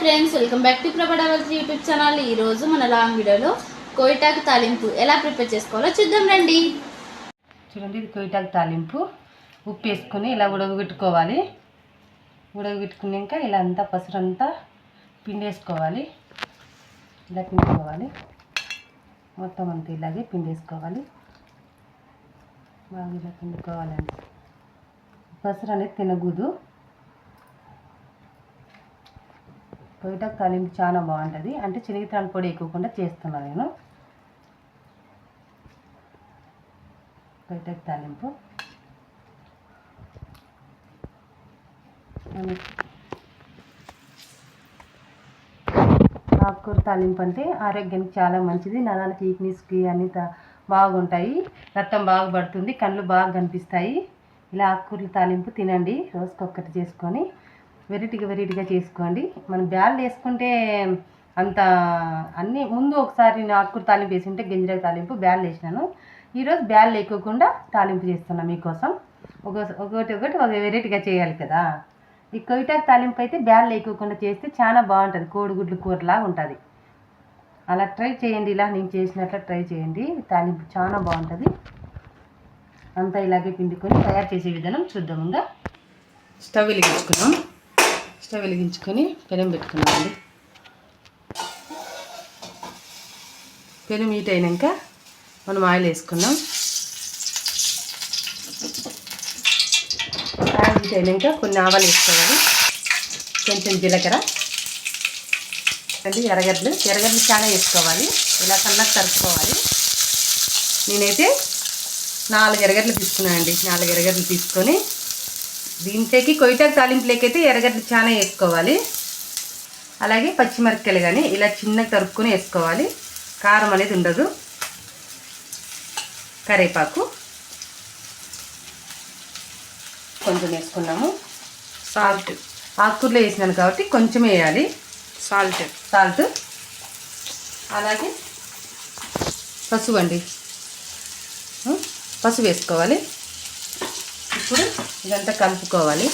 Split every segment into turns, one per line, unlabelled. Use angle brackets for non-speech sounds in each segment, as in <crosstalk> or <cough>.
Friends welcome back to Prabhavati YouTube channel ఈరోజు మన long వీడియోలో కోయిటాకు తాలింపు ఎలా ప్రిపేర్ చేసుకోవాలో చూద్దాం రండి.
చూడండి ఇది కోయిటాకు తాలింపు. ఉప్పు వేసుకొని ఇలా ఉడకబెట్టుకోవాలి. ఉడకబెట్టుకున్నాక ఇలా అంతా పసరంతా పిండి వేసుకోవాలి. ఇలా పిండుకోవాలి మొత్తం అంతా ఇలాగే పిండేసుకోవాలి బాగా ఇలా పిండుకోవాలండి. పసరు అనేది తినకూడదు. కొయ్యటాకు తాలింపు చాలా బాగుంటుంది. అంటే చినిగితాల పొడి ఎక్కువకుండా చేస్తున్నాను నేను. కొయ్యటాకు తాలింపు ఆకుకూర తాలింపు అంటే ఆరోగ్యానికి చాలా మంచిది. నరాలకి వీక్నెస్కి అన్ని బాగుంటాయి. రక్తం బాగా పడుతుంది. కళ్ళు బాగా కనిపిస్తాయి. ఇలా ఆకుకూరల తాలింపు తినండి. రోజుకొక్కటి చేసుకొని వెరైటీగా వెరైటీగా చేసుకోండి. మనం బ్యాల్ వేసుకుంటే అంత అన్నీ ముందు ఒకసారి నేను ఆకుకూర తాలింపు వేసి ఉంటే తాలింపు బ్యాల్ వేసినాను. ఈరోజు బ్యాల్ లేకోకుండా తాలింపు చేస్తున్నాను మీకోసం. ఒక ఒకటి ఒకటి ఒక వెరైటీగా చేయాలి కదా. ఈ కొయ్యటాకు తాలింపు అయితే బ్యాల్ లేకోకుండా చేస్తే చాలా బాగుంటుంది. కోడిగుడ్లు కూరలాగా ఉంటుంది. అలా ట్రై చేయండి. ఇలా నేను చేసినట్లు ట్రై చేయండి. తాలింపు చాలా బాగుంటుంది. అంతా ఇలాగే పిండుకొని తయారు చేసే విధానం చూద్దాం ఇంకా స్టవ్ వెలిగించుకున్నాం స్టవ్ వెలిగించుకొని పెనం పెట్టుకున్నామండి. పెనం హీట్ అయినాక మనం ఆయిల్ వేసుకున్నాం. ఆయిల్ హీట్ అయినాక కొన్ని ఆవాలు వేసుకోవాలి. కొంచెం జీలకర్ర. అంటే ఎర్రగడ్డలు. ఎర్రగడ్డలు చాలా వేసుకోవాలి. ఇలా సన్నగా తరుపుకోవాలి. నేనైతే నాలుగు ఎర్రగడ్డలు తీసుకున్నానండి. నాలుగు ఎర్రగడ్డలు తీసుకొని దీంట్లోకి కొయ్యటాకు తాలింపులోకైతే ఎర్రగడ్డలు చాలా వేసుకోవాలి. అలాగే పచ్చిమిరపకాయలు కానీ ఇలా చిన్నగా తరుపుకొని వేసుకోవాలి. కారం అనేది ఉండదు. కరివేపాకు కొంచెం వేసుకున్నాము. సాల్ట్. ఆకుకూరలో వేసినాను కాబట్టి కొంచెం వేయాలి. సాల్ట్. సాల్ట్. అలాగే పసుపు అండి? పసుపు వేసుకోవాలి. ఇదంతా కలుపుకోవాలి.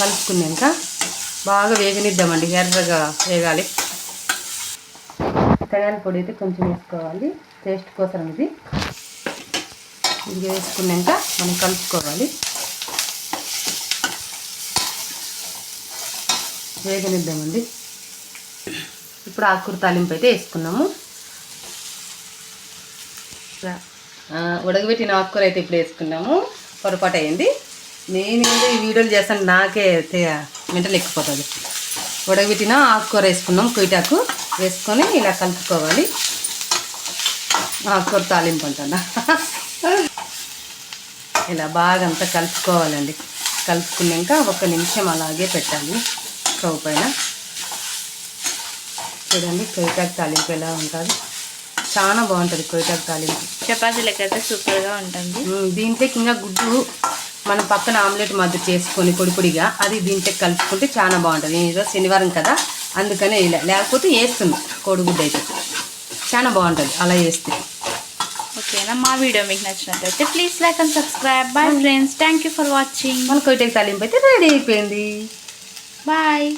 కలుపుకున్నాక బాగా వేగనిద్దామండి ఎర్రగా వేగాలి. తయారు పొడి అయితే కొంచెం వేసుకోవాలి టేస్ట్ కోసం ఇది. ఇది వేసుకున్నాక మనం కలుపుకోవాలి. వేగనిద్దామండి. ఇప్పుడు ఆకుకూర తాలింపు అయితే వేసుకున్నాము. ఉడకబెట్టిన ఆకుకూర అయితే ఇప్పుడు వేసుకున్నాము. పొరపాటు అయింది నేను ఏందో ఈ వీడియోలు చేస్తాను నాకే మెంటలు ఎక్కిపోతుంది. ఉడకబెట్టిన ఆకుకూర వేసుకున్నాం కుయిటాకు. వేసుకొని ఇలా కలుపుకోవాలి. ఆకుకూర తాలింపు అంటున్నా <laughs> ఇలా బాగా అంతా కలుపుకోవాలండి. కలుపుకున్నాక ఒక నిమిషం అలాగే పెట్టాలి స్టవ్ పైన. చూడండి కొయ్యటాకు తాలింపు ఎలా ఉంటుంది. చాలా బాగుంటుంది కొయ్యటాకు తాలింపు.
చపాతీలకి అయితే సూపర్గా ఉంటుంది.
దీంట్లోకి ఇంకా గుడ్డు మనం పక్కన ఆమ్లెట్ మధ్య చేసుకొని పొడి పొడిగా అది దీంట్లోకి కలుపుకుంటే చాలా బాగుంటుంది. ఈరోజు శనివారం కదా అందుకనే ఇలా. లేకపోతే వేస్తుంది కోడిగుడ్డు అయితే. చాలా బాగుంటుంది అలా వేస్తే
ఓకేనా మా వీడియో మీకు నచ్చినట్లయితే please like and subscribe. Bye friends thank for watching
మన కొయ్యటాకు తాలింపు అయితే రెడీ అయిపోయింది.
బాయ్